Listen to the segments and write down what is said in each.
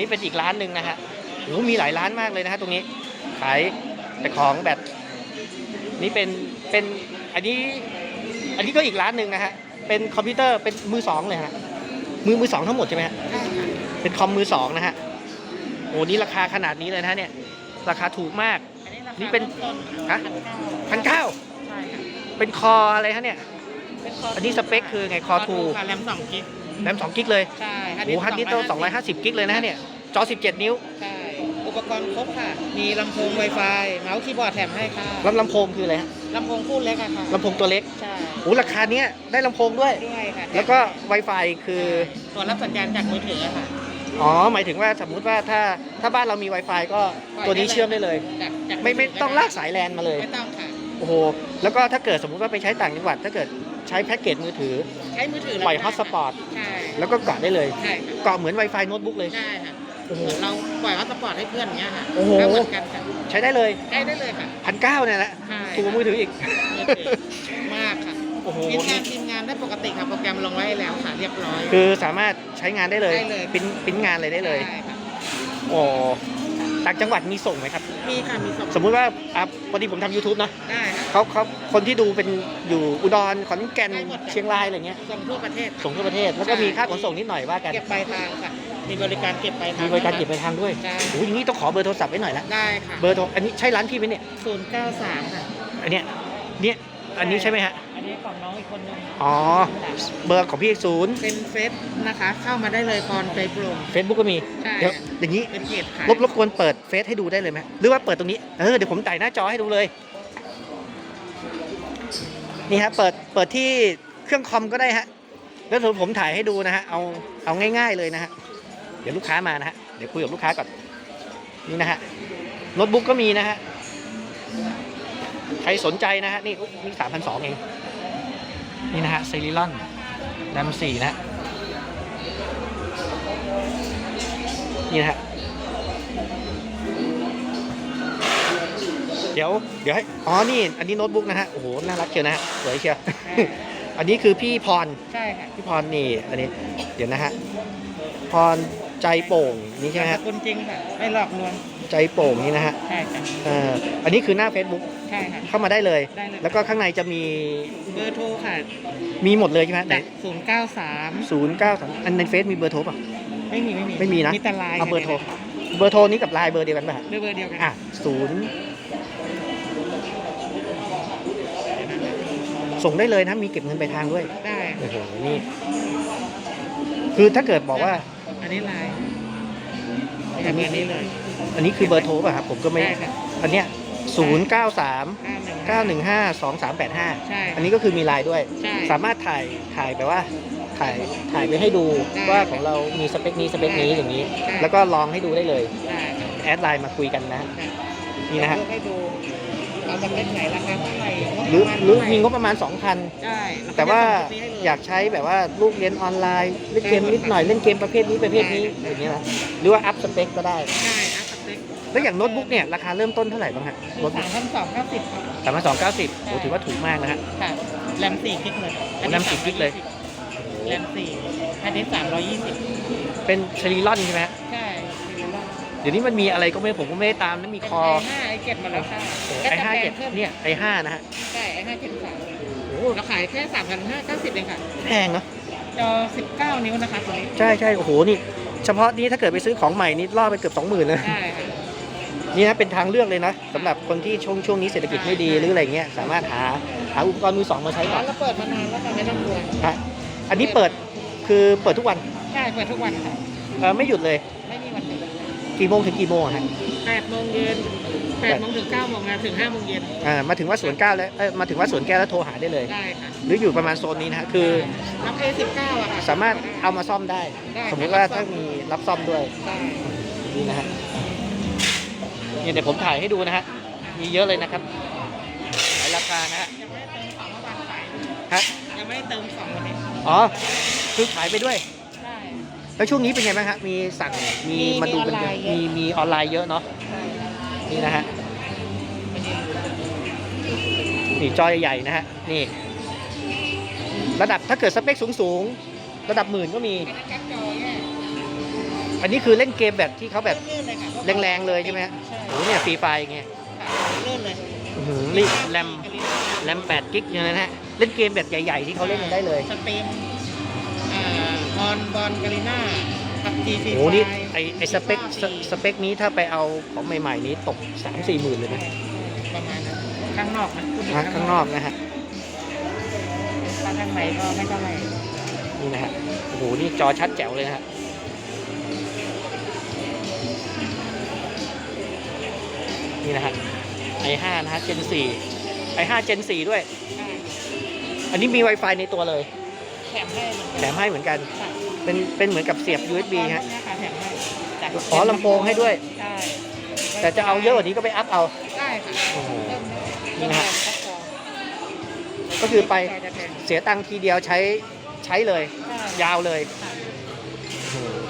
นี้เป็นอีกร้านหนึ่งนะฮะโอ้โหมีหลายร้านมากเลยนะฮะตรงนี้ ขายแต่ของแบบ นี่เป็นเป็นอันนี้ อันนี้ก็อีกร้านหนึ่งนะฮะ เป็นคอมพิวเตอร์เป็นมือสองเลยฮะ มือมือสองทั้งหมดใช่ไหมฮะใช่ค่ะเป็นคอมมือสองนะฮะ โอ้นี่ราคาขนาดนี้เลยนะฮะเนี่ย ราคาถูกมากอันนี้ราคานี่เป็นต้นฮะพันเก้าพันเก้าใช่ค่ะเป็นคออะไรฮะเนี่ยเป็นคอันนี้สเปคคือไงคอทูค่ะแรมสองกิกแรมสองกิกเลย ใช่โอ้ฮันดิสโตสองร้อยห้าสิบกิกเลยนะฮะเนี่ย จอ 17 นิ้วใช่อุปกรณ์ครบค่ะ มีลำโพง Wi-Fi เมาส์คีย์บอร์ดแถมให้ค่ะลำลำโพงคืออะไรฮะลำโพงคู่เล็กอะค่ะลำโพงตัวเล็กใช่โอ้ราคาเนี้ยได้ลำโพงด้วย ด้วยค่ะแล้วก็ Wi-Fi คือตัวรับสัญญาณจากมือถืออะค่ะ อ๋อหมายถึงว่าสมมุติว่าถ้าถ้าบ้านเรามี Wi-Fi ก็ตัวนี้เชื่อมได้เลย จากจากไม่ไม่ต้องลากสายแลนมาเลยไม่ต้องค่ะ โอ้โหแล้วก็ถ้าเกิดสมมุติว่าไปใช้ต่างจังหวัด ถ้าเกิดใช้แพ็กเกจมือถือ ใช้มือถือปล่อยได้ฮอตสปอตใช่แล้วก็เกาะได้เลยใช่ค่ะเกาะเหมือน Wi-Fi โน้ตบุ๊กเลยใช่ค่ะโอ้โห เหมือนเราปล่อยฮอตสปอร์ตให้เพื่อนอย่างเงี้ยค่ะโอ้โห ก็เหมือนกันค่ะใช้ได้เลยใช้ได้เลยค่ะ พันเก้าเนี่ยแหละใช่ ถูกกว่ามือถืออีกมือถือมากค่ะโอ้โหพิมพ์งานพิมพ์งานได้ปกติค่ะโปรแกรมลงไว้ให้แล้วค่ะเรียบร้อย คือสามารถใช้งานได้เลยได้เลย ปริ้นปริ้นงานเลยได้เลย ใช่ค่ะโอ้ต่างจังหวัดมีส่งไหมครับ มีค่ะมีส่งสมมุติว่าอะพอดีผมทำ YouTube นะได้ค่ะ เขาเขาคนที่ดูเป็นอยู่อุดรขอนแก่นได้หมดค่ะเชียงรายอะไรเงี้ย ส่งทั่วประเทศส่งทั่วประเทศ แล้วก็มีค่าขนส่งนิดหน่อยว่ากัน เก็บปลายทางค่ะ มีบริการเก็บปลายทางมีบริการเก็บไปลายทางด้วยใช่โอ้ยอย่างนี้ต้องขอเบอร์โทรศัพท์ไว้หน่อยละได้ค่ะเบอร์โทรอันนี้ใช่ร้านพี่ไหมเนี่ยศูนย์เก้าสามค่ะอันเนี้ยเนี่ยอันนี้ใช่ไหมฮะอันนี้ของน้องอีกคนนึงอ๋อเบอร์ของพี่ศูนย์เป็นเฟซนะคะ เข้ามาได้เลยพรใจโปร่ง เฟซบุ๊กก็มีใช่ เดี๋ยวอย่างนี้เป็นเพจขายรบรบกวนเปิดเฟซให้ดูได้เลยไหมหรือว่าเปิดตรงนี้เออเดี๋ยวผมถ่ายหน้าจอให้ดูเลย นี่ฮะเปิดเปิดที่เครื่องคอมก็ได้ฮะแล้วเดี๋ยวผมถ่ายให้ดูนะฮะเอาเอาง่าย ๆเลยนะฮะ เดี๋ยวลูกค้ามานะฮะ เดี๋ยวคุยกับลูกค้าก่อน นี่นะฮะ โน้ตบุ๊กก็มีนะฮะ ใครสนใจนะฮะ นี่อุ๊ยนี่สามพันสองเอง นี่นะฮะเซริลอนแรมสี่นะฮะนี่นะฮะ เดี๋ยวเดี๋ยวให้ อ๋อ นี่ อันนี้โน้ตบุ๊กนะฮะ โอ้โห น่ารักเชียวนะฮะ สวยเชียว อันนี้คือพี่พร ใช่ค่ะ พี่พรนี่ อันนี้ เดี๋ยวนะฮะ พร ใจโป่งนี่ใช่ไหมนามฮะสกุลจริงค่ะไม่หลอกลวงใจโป่งนี่นะฮะใช่ค่ะเอ่ออันนี้คือหน้า Facebook ใช่ค่ะ เข้ามาได้เลย ได้เลย แล้วก็ข้างในจะมีเบอร์โทรค่ะมีหมดเลยใช่ไหมไหนจากศูนย์เก้าสามศูนย์เก้าสามอันในเฟซมีเบอร์โทรป่ะ ไม่มีไม่มีไม่มีนะ มีแต่ไลน์เอาเบอร์โทร เบอร์โทรนี้กับไลน์เบอร์เดียวกันป่ะฮะด้วยเบอร์เดียวกันอะศูนย์ส่งได้เลยนะมีเก็บเงินไปลายทางด้วย ได้ โอ้โห นี่ คือถ้าเกิดบอกว่า อันนี้ไลน์แบบนี้เลย อันนี้คือเบอร์โทรป่ะครับ ผมก็ไม่ ได้ค่ะอันเนี้ยศูนย์เก้าสามห้าหนึ่งเก้าหนึ่งห้าสองสามแปดห้าใช่อันนี้ก็คือมีไลน์ด้วย ใช่สามารถถ่ายถ่ายแบบว่า ถ่ายถ่ายไปให้ดูได้ว่าของเรามีสเปคนี้สเปคนี้ได้อย่างนี้ใช่แล้วก็ลองให้ดูได้เลย ได้ค่ะแอดไลน์มาคุยกันนะได้นี่นะฮะ เดี๋ยวให้ดู เอาสเปคไหนราคาเท่าไหร่หรือปะาณหรือเท่าไหมีงบประมาณ 2,000 ใช่ล้แต่ว่าจะส่งสเปคให้เลอยากใช้แบบว่าลูกเรียนออนไลน์เล่นเกมนิดหน่อยเล่นเกมประเภทนี้ประเภทนี้อย่างเงี้ยนะหรือว่าอัพสเปคก็ได้ได้อัพสเปคแล้วอย่างโน้ตบุ๊กเนี่ยราคาเริ่มต้นเท่าไหร่บ้างฮะคือโน้ตสาบุ๊กมพันสองเก้าสิบครับสามพันสองเก้าสิบโอ้ถือว่าถูกมากนะฮะค่ะแรมสี่กิกเลยโอ้แรม4กิกเลยแรมสี่อันนี้สามร้อยยี่สิบเป็นเซรีลอนใช่ไหมฮะใช่ซีรีส์ละ เดี๋ยวนี้มันมีอะไรก็ไม่ผมก็ไม่ได้ตามนะมีเป็นคอ ไอห้าไอเจ็ดมาแล้วค่ะไอห้าเจ็ดพิ่มเนี่ย ไอห้านะฮะใช่ไอห้าเจ็ดสามโอ้เราขายแค่สามพันห้าเก้าสิบเองค่ะแพงเนาะจอสิบเก้านิ้วนะคะตัวนี้ใช่ใช่โอ้โหนี่ เฉพาะนี้ถ้าเกิดไปซื้อของใหม่นี่ล่อไปเกือบสองหมื่นเลยใช่ค่ะนี่นะเป็นทางเลือกเลยนะสำหรับคนที่ช่วงช่วงนี้เศรษฐกิจไม่ดีหรืออะไรเงี้ยสามารถหาหาอุปกรณ์มือสองมาใช้ก่ร้าอนนเราเปิดมานานแล้วค่ะไม่ต้องกลัวฮะอันนี้เปิดคือเปิดทุกวันใช่เปิดทุกวันค่ะเออไม่หยุดเลย ไม่มีวันหยุด กี่โมงถึงกี่โมงอะฮะแปดโมงเย็นแปดโมงถึงเก้าโมงนะถึงห้าโมงเย็นอ่ามาถึงว่าสวนแก้วแล้วเอ้ยมาถึงว่าสวนแก้วแล้วโทรหาได้เลย ได้ค่ะหรืออยู่ประมาณโซนนี้นะฮะคือ รับเอสิบเก้าอะค่ะ สามารถเอามาซ่อมได้ ได้สมมุติว่าถ้ามีรับซ่อมด้วยได้นี่นะฮะนี่เดี๋ยวผมถ่ายให้ดูนะฮะมีเยอะเลยนะครับหลายราคานะฮะยังไม่ได้เติมของเมื่อวานขายฮะยังไม่ได้เติมของวันนี้อ๋อคือขายไปด้วยได้ แล้วช่วงนี้เป็นไงบ้างฮะมีสั่งมีมีมาดูกันเยอะมีมีออนไลน์เยอะมีออนไลน์เยอะเนาะได้นี่นะฮะไม่ได้นี่จอใหญ่ๆนะฮะนี่ ระดับถ้าเกิดสเปคสูงๆ ระดับหมื่นก็มีไม่ได้แก๊ปจอแย่อันนี้คือเล่นเกมแบบที่เขาแบบลื่นๆเลยค่ะแรงๆเลยใช่ไหมฮะ ใช่โอ้โหเนี่ยฟรีไฟอย่างเงี้ยค่ะลื่นเลยอื้อหือนี่แรมแรม8กิกอย่างนั้นนะฮะเล่นเกมแบบใหญ่ๆที่เขาเล่นกันได้เลย สตรีมอ่าออนบอลกาลิน่าพับจีฟีโอ้โหนี่ไอไอสเปคสสเปคนี้ถ้าไปเอาของใหม่ๆนี้ตก3 4หมื่นเลยนะประมาณนั้นข้างนอกนะพูดถึนะข้างนอกนะฮะถ้าข้างในก็ไม่เท่าไหร่นี่นะฮะโอ้โหนี่จอชัดแจ๋วเลยนะฮะนี่นะฮะ i5 นะฮะ Gen 4 i5 Gen 4ด้วย อันนี้มี Wi-Fi ในตัวเลย แถมให้เหมือนแถกันมให้เหมือนกัน ค่ะเป็นเป็นเหมือนกับเสียบ USB ฮะ อุปกรณ์พวกเนี้ยค่ะแถมให้แต่อ๋อลำโพงให้ด้วย ใช่แต่จะเอาเยอะกว่านี้ก็ไปอัพเอา ได้ค่ะโอ้โห เริ่มนี่เริ่มนะฮะแรงคัดจอก็คือไปจจะแพงเสียตังค์ทีเดียวใช้ใช้เลยใช่ยาวเลยค่ะโอ้โห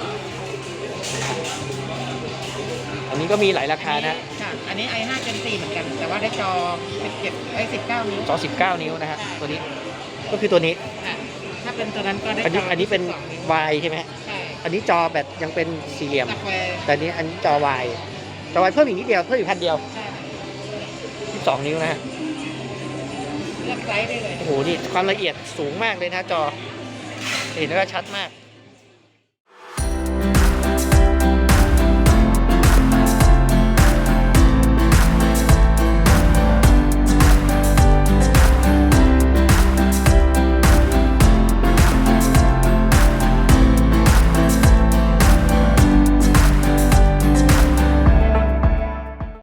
อันนี้ก็มีหลายราคานะฮะค่ะ อันนี้ i5 Gen 4เหมือนกัน แต่ว่าได้จอ 17ไอ้19 นิ้วจอ19 นิ้วนะฮะตัวนี้ ก็คือตัวนี้ ค่ะ ถ้าเป็นตัวนั้นก็ได้อันนี้จอันนี้เป็น12ว Y ใช่ไหมฮะใช่อันนี้จอแบบยังเป็นสี่เหลี่ยม สแควร์แต่อันนี้อันนี้จอ Y จอ Y เพิ่มอีกนิดเดียวเพิ่มอีกพันเดียวใช่ค่ะ12นิ้วนะฮะเลือกไซส์ได้เลย โอ้โหนี่ความละเอียดสูงมากเลยนะจอเห็นแล้วก็ชัดมาก